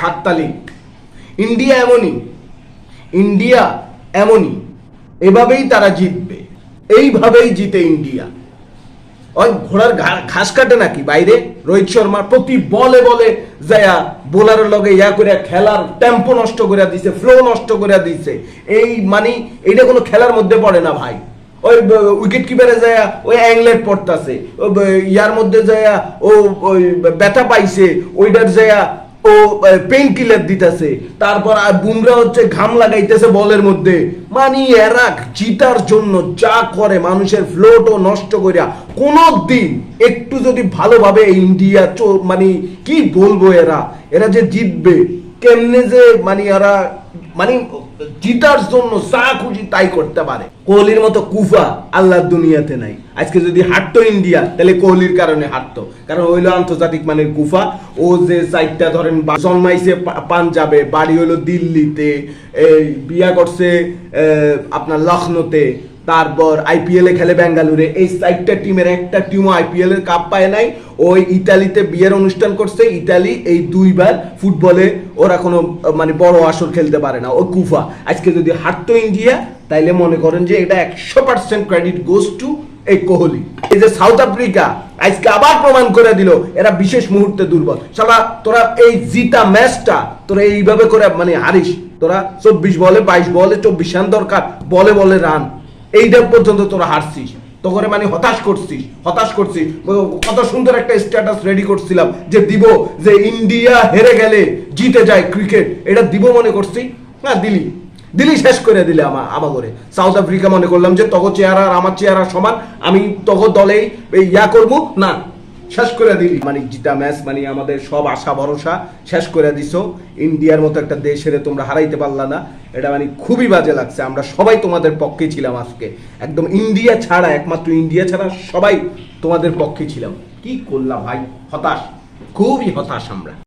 হাততালি। ইন্ডিয়া এমনই। ইন্ডিয়া এমনই। এভাবেই তারা জিতবে। এইভাবেই জিতে ইন্ডিয়া। ওই ঘোড়ার ঘাস কাটে নাকি বাইরে? রোহিত শর্মা প্রতি বলে বলে যায়া বোলারের লগে ইয়া করে খেলার টেম্পো নষ্ট করে দিছে ফ্লো নষ্ট করে দিছে। এই মানে এইটা কোনো খেলার মধ্যে পড়ে না ভাই। ওই উইকেট কিপারে যায় ওই অ্যাংলেট পড়তাছে। ইয়ার মধ্যে যায় ও ওই ব্যথা পাইছে ওইটার যায় ও পেন কিলার দিতেছে। তারপর আর বুমরা হচ্ছে ঘাম লাগাইতেছে বলের মধ্যে। মানে এরা জিতার জন্য যা করে মানুষের ফ্লোটও নষ্ট করিয়া কোনো দিন একটু যদি ভালোভাবে ইন্ডিয়া মানে কি বলব এরা? এরা যে জিতবে, কেমনে যে মানে এরা মানে জিতার জন্য যা খুশি তাই করতে পারে। কোহলির মতো কুফা আল্লাহ দুনিয়াতে নাই। আজকে যদি হাঁটতো ইন্ডিয়া, তাহলে কোহলির কারণে হাঁটতো কারণ হইল আন্তর্জাতিক মানের কুফা। ও যে সাইডটা ধরেন জন্মাইছে পাঞ্জাবে, বাড়ি হইল দিল্লিতে বিয়া করছে আপনার লখনৌতে। তারপর আইপিএল খেলে বেঙ্গালুরে এই চারটা টিমের একটা টিমও আইপিএল এর কাপ পায় নাই। ওই ইতালিতে বিয়ের অনুষ্ঠান করছে। ইতালি এই দুইবার ফুটবলে ওরা কোনো মানে বড় আসর খেলতে পারে না। ওই কুফা। আজকে যদি হারতো ইন্ডিয়া, তাইলে মনে করেন যে এটা একশো পার্সেন্ট ক্রেডিট গোস টু এই কোহলি। এই যে সাউথ আফ্রিকা, আজকে আবার প্রমাণ করে দিল, এরা বিশেষ মুহূর্তে দুর্বল। সারা তোরা এই জিতা ম্যাচটা, তোরা এইভাবে করে মানে হারিস। তোরা চব্বিশ বলে বাইশ বলে চব্বিশ রান দরকার। বলে বলে রান। এইটা পর্যন্ত তোরা হারছিস। তখন মানে হতাশ করছিস হতাশ করছিস। কত সুন্দর একটা স্ট্যাটাস রেডি করছিলাম যে দিব, যে ইন্ডিয়া হেরে গেলে জিতে যায় ক্রিকেট এটা দিব মনে করছি? না, দিলি। দিলি শেষ করে দিলে আমার আমার করে সাউথ আফ্রিকা মনে করলাম যে তখন চেহারা আর আমার চেহারা সমান, আমি তখন দলেই ইয়া করব। না শেষ করে দিলি। মানে জিতা ম্যাচ মানে আমাদের সব আশা, ভরসা শেষ করে দিছো। ইন্ডিয়ার মতো একটা দেশ দেশের তোমরা হারাইতে পারলা না। এটা মানে খুবই বাজে লাগছে। আমরা সবাই তোমাদের পক্ষে ছিলাম আজকে। একদম ইন্ডিয়া ছাড়া, একমাত্র ইন্ডিয়া ছাড়া সবাই তোমাদের পক্ষে ছিলাম। কি করলাম ভাই? হতাশ। খুবই হতাশ আমরা।